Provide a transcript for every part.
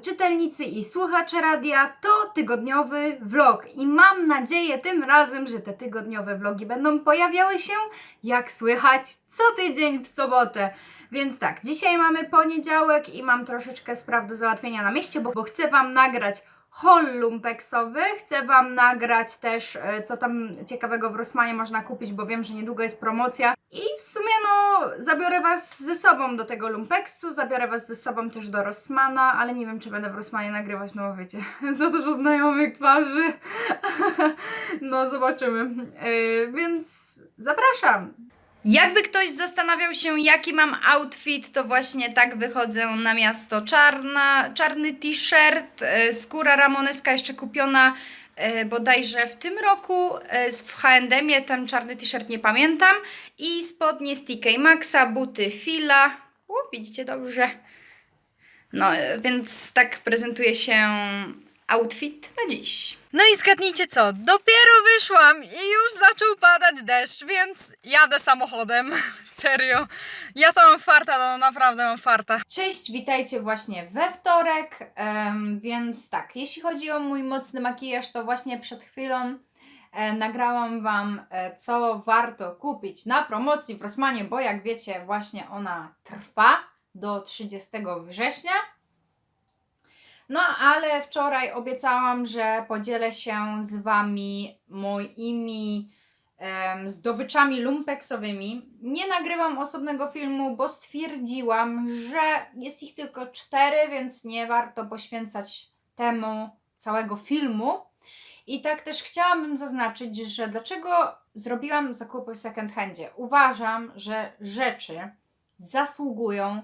czytelnicy i słuchacze radia, to tygodniowy vlog i mam nadzieję tym razem, że te tygodniowe vlogi będą pojawiały się, jak słychać, co tydzień w sobotę. Więc tak, dzisiaj mamy poniedziałek i mam troszeczkę spraw do załatwienia na mieście, bo, bo chcę Wam nagrać haul chcę Wam nagrać też, e, co tam ciekawego w Rossmanie można kupić, bo wiem, że niedługo jest promocja. I w sumie no, zabiorę Was ze sobą do tego lumpeksu, zabiorę Was ze sobą też do Rossmana, ale nie wiem, czy będę w Rossmanie nagrywać, no wiecie, za dużo znajomych twarzy. no, zobaczymy. Yy, więc zapraszam. Jakby ktoś zastanawiał się, jaki mam outfit, to właśnie tak wychodzę na miasto. Czarna, czarny t-shirt, e, skóra ramoneska jeszcze kupiona e, bodajże w tym roku e, w H&M, ten czarny t-shirt nie pamiętam i spodnie z TK Maxa, buty Fila. U, widzicie dobrze. No, więc tak prezentuje się outfit na dziś. No i zgadnijcie co, dopiero wyszłam i już zaczął padać deszcz, więc jadę samochodem. Serio. Ja to mam farta, no naprawdę mam farta. Cześć, witajcie właśnie we wtorek. em, więc tak, jeśli chodzi o mój mocny makijaż, to właśnie przed chwilą e, nagrałam Wam, e, co warto kupić na promocji w Rossmanie, bo jak wiecie, właśnie ona trwa do 30 września. No, ale wczoraj obiecałam, że podzielę się z Wami moimi em, zdobyczami lumpeksowymi. Nie nagrywam osobnego filmu, bo stwierdziłam, że jest ich tylko cztery, więc nie warto poświęcać temu całego filmu. I tak też chciałabym zaznaczyć, że dlaczego zrobiłam zakupy w second handzie. Uważam, że rzeczy zasługują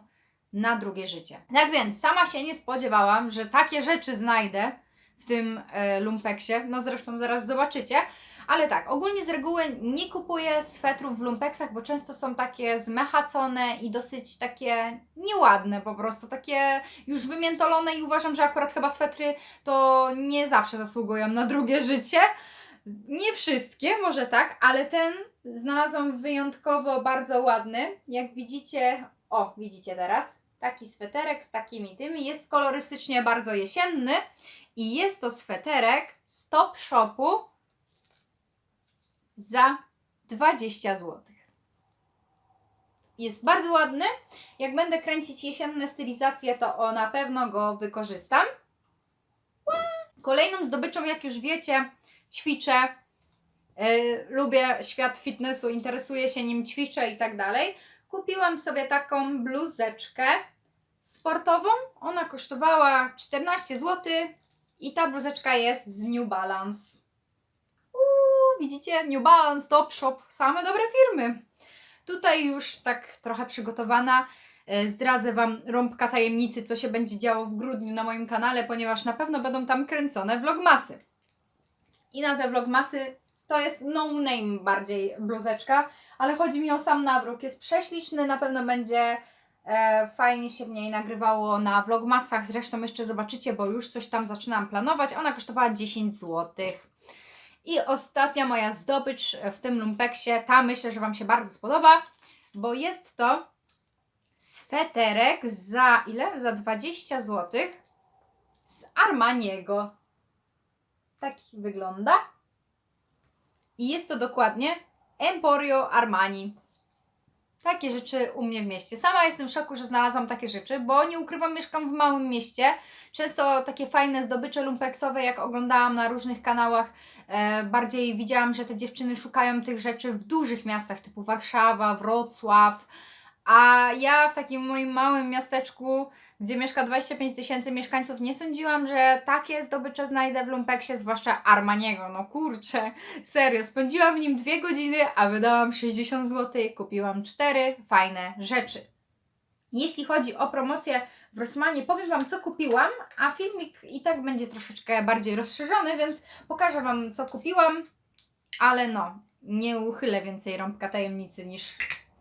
na drugie życie. Tak więc sama się nie spodziewałam, że takie rzeczy znajdę w tym e, lumpeksie. No zresztą zaraz zobaczycie. Ale tak, ogólnie z reguły nie kupuję swetrów w lumpeksach, bo często są takie zmechacone i dosyć takie nieładne po prostu, takie już wymiętolone i uważam, że akurat chyba swetry to nie zawsze zasługują na drugie życie. Nie wszystkie, może tak, ale ten znalazłam wyjątkowo bardzo ładny. Jak widzicie, o, widzicie teraz, taki sweterek z takimi tymi, jest kolorystycznie bardzo jesienny i jest to sweterek z Top Shopu za 20 zł. Jest bardzo ładny. Jak będę kręcić jesienne stylizacje, to o, na pewno go wykorzystam. Kolejną zdobyczą, jak już wiecie, ćwiczę. Yy, lubię świat fitnessu, interesuję się nim, ćwiczę i tak dalej. Kupiłam sobie taką bluzeczkę sportową. Ona kosztowała 14 zł i ta bluzeczka jest z New Balance. Uuu, widzicie? New Balance, Top Shop, same dobre firmy. Tutaj już tak trochę przygotowana. E, Zdradzę Wam rąbka tajemnicy, co się będzie działo w grudniu na moim kanale, ponieważ na pewno będą tam kręcone vlogmasy. I na te vlogmasy to jest no name bardziej bluzeczka, ale chodzi mi o sam nadruk. Jest prześliczny, na pewno będzie e, fajnie się w niej nagrywało na vlogmasach. Zresztą jeszcze zobaczycie, bo już coś tam zaczynam planować. Ona kosztowała 10 zł. I ostatnia moja zdobycz w tym lumpeksie, ta myślę, że Wam się bardzo spodoba, bo jest to sweterek za ile? Za 20 zł z Armaniego. Tak wygląda. I jest to dokładnie Emporio Armani. Takie rzeczy u mnie w mieście. Sama jestem w szoku, że znalazłam takie rzeczy, bo nie ukrywam, mieszkam w małym mieście. Często takie fajne zdobycze lumpeksowe, jak oglądałam na różnych kanałach, e, bardziej widziałam, że te dziewczyny szukają tych rzeczy w dużych miastach typu Warszawa, Wrocław. A ja w takim moim małym miasteczku, gdzie mieszka 25 tysięcy mieszkańców, nie sądziłam, że takie zdobycze znajdę w lumpeksie, zwłaszcza Armaniego. No kurczę, serio, spędziłam w nim dwie godziny, a wydałam 60 zł, kupiłam cztery fajne rzeczy. Jeśli chodzi o promocję w Rossmanie, powiem Wam, co kupiłam, a filmik i tak będzie troszeczkę bardziej rozszerzony, więc pokażę Wam, co kupiłam, ale no, nie uchylę więcej rąbka tajemnicy niż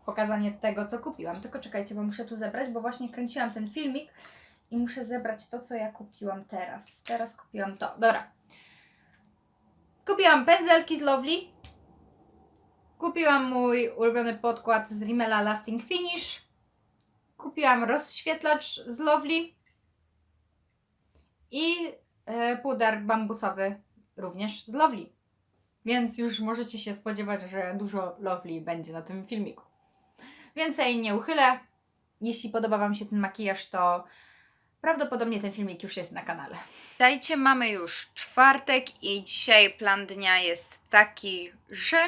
pokazanie tego, co kupiłam. Tylko czekajcie, bo muszę tu zebrać, bo właśnie kręciłam ten filmik i muszę zebrać to, co ja kupiłam teraz. Teraz kupiłam to. Dobra. Kupiłam pędzelki z Lovely. Kupiłam mój ulubiony podkład z Rimmela Lasting Finish. Kupiłam rozświetlacz z Lovely. i e, puder bambusowy również z Lovely. Więc już możecie się spodziewać, że dużo Lovely będzie na tym filmiku. Więcej nie uchylę. Jeśli podoba Wam się ten makijaż, to prawdopodobnie ten filmik już jest na kanale. Dajcie, mamy już czwartek i dzisiaj plan dnia jest taki, że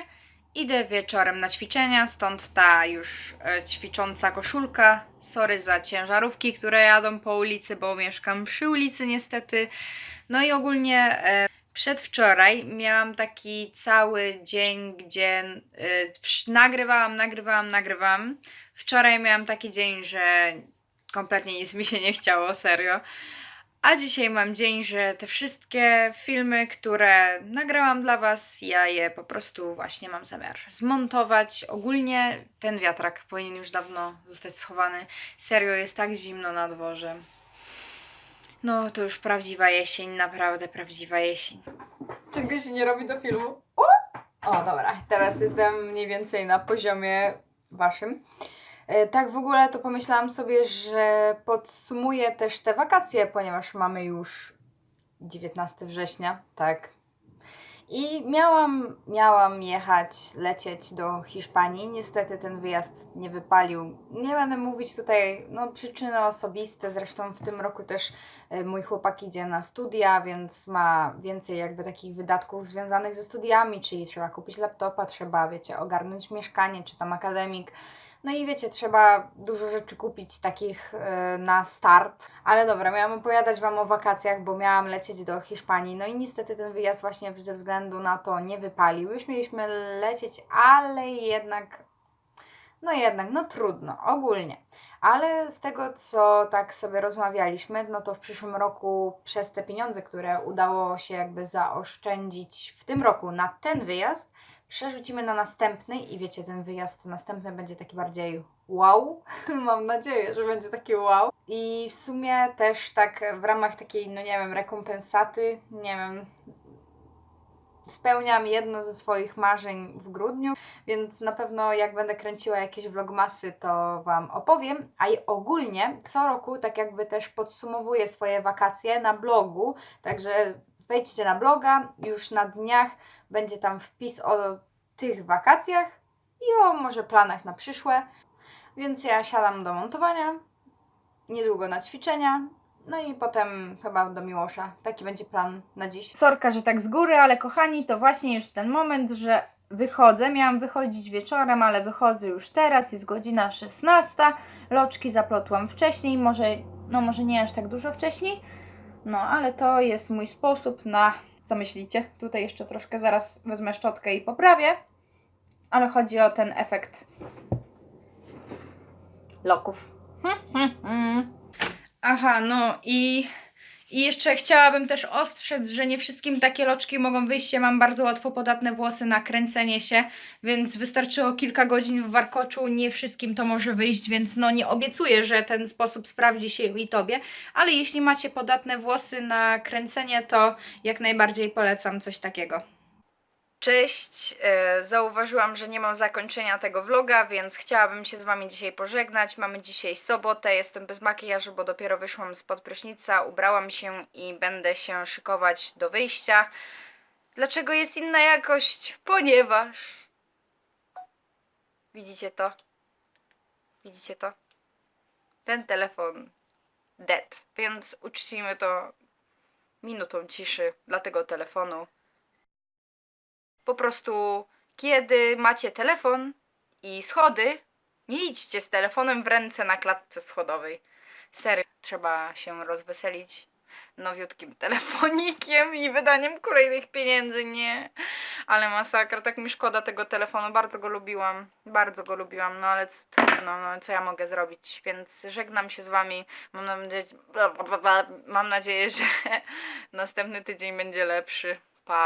idę wieczorem na ćwiczenia, stąd ta już e, ćwicząca koszulka. Sorry za ciężarówki, które jadą po ulicy, bo mieszkam przy ulicy niestety. No i ogólnie e, przedwczoraj miałam taki cały dzień, gdzie wsz- nagrywałam, nagrywałam, nagrywałam. Wczoraj miałam taki dzień, że kompletnie nic mi się nie chciało, serio. A dzisiaj mam dzień, że te wszystkie filmy, które nagrałam dla Was, ja je po prostu właśnie mam zamiar zmontować. Ogólnie ten wiatrak powinien już dawno zostać schowany. Serio, jest tak zimno na dworze. No, to już prawdziwa jesień, naprawdę prawdziwa jesień. Czego się nie robi do filmu? O, o dobra, teraz jestem mniej więcej na poziomie Waszym. E, Tak w ogóle to pomyślałam sobie, że podsumuję też te wakacje, ponieważ mamy już 19 września, tak. I miałam, miałam jechać, lecieć do Hiszpanii. Niestety ten wyjazd nie wypalił. Nie będę mówić tutaj, no przyczyny osobiste. Zresztą w tym roku też e, mój chłopak idzie na studia, więc ma więcej jakby takich wydatków związanych ze studiami, czyli trzeba kupić laptopa, trzeba, wiecie, ogarnąć mieszkanie, czy tam akademik. No i wiecie, trzeba dużo rzeczy kupić takich e, na start. Ale dobra, miałam opowiadać Wam o wakacjach, bo miałam lecieć do Hiszpanii. No i niestety ten wyjazd właśnie ze względu na to nie wypalił. Już mieliśmy lecieć, ale jednak, no jednak, no trudno, ogólnie. Ale z tego, co tak sobie rozmawialiśmy, no to w przyszłym roku przez te pieniądze, które udało się jakby zaoszczędzić w tym roku na ten wyjazd, przerzucimy na następny i wiecie, ten wyjazd następny będzie taki bardziej wow. Mam nadzieję, że będzie taki wow. I w sumie też tak w ramach takiej, no nie wiem, rekompensaty, nie wiem, spełniam jedno ze swoich marzeń w grudniu, więc na pewno jak będę kręciła jakieś vlogmasy, to Wam opowiem. A i ogólnie co roku tak jakby też podsumowuję swoje wakacje na blogu, także wejdźcie na bloga, już na dniach będzie tam wpis o tych wakacjach i o może planach na przyszłe. Więc ja siadam do montowania, niedługo na ćwiczenia, no i potem chyba do Miłosza. Taki będzie plan na dziś. Sorka, że tak z góry, ale kochani, to właśnie już ten moment, że wychodzę. Miałam wychodzić wieczorem, ale wychodzę już teraz, jest godzina 16. Loczki zaplotłam wcześniej, może, no może nie aż tak dużo wcześniej, no ale to jest mój sposób na, co myślicie? Tutaj jeszcze troszkę zaraz wezmę szczotkę i poprawię, ale chodzi o ten efekt loków. Aha, no i, i jeszcze chciałabym też ostrzec, że nie wszystkim takie loczki mogą wyjść. Ja mam bardzo łatwo podatne włosy na kręcenie się, więc wystarczyło kilka godzin w warkoczu. Nie wszystkim to może wyjść, więc no nie obiecuję, że ten sposób sprawdzi się i tobie, ale jeśli macie podatne włosy na kręcenie, to jak najbardziej polecam coś takiego. Cześć, e, zauważyłam, że nie mam zakończenia tego vloga, więc chciałabym się z Wami dzisiaj pożegnać. Mamy dzisiaj sobotę, jestem bez makijażu, bo dopiero wyszłam spod prysznica, ubrałam się i będę się szykować do wyjścia. Dlaczego jest inna jakość? Ponieważ... Widzicie to? Widzicie to? Ten telefon dead, więc uczcimy to minutą ciszy dla tego telefonu po prostu kiedy macie telefon i schody, nie idźcie z telefonem w ręce na klatce schodowej. Serio, trzeba się rozweselić nowiutkim telefonikiem i wydaniem kolejnych pieniędzy, nie. Ale masakra, tak mi szkoda tego telefonu, bardzo go lubiłam, bardzo go lubiłam, no ale trudno, no co ja mogę zrobić, więc żegnam się z wami, mam nadzieję, mam nadzieję że następny tydzień będzie lepszy, pa.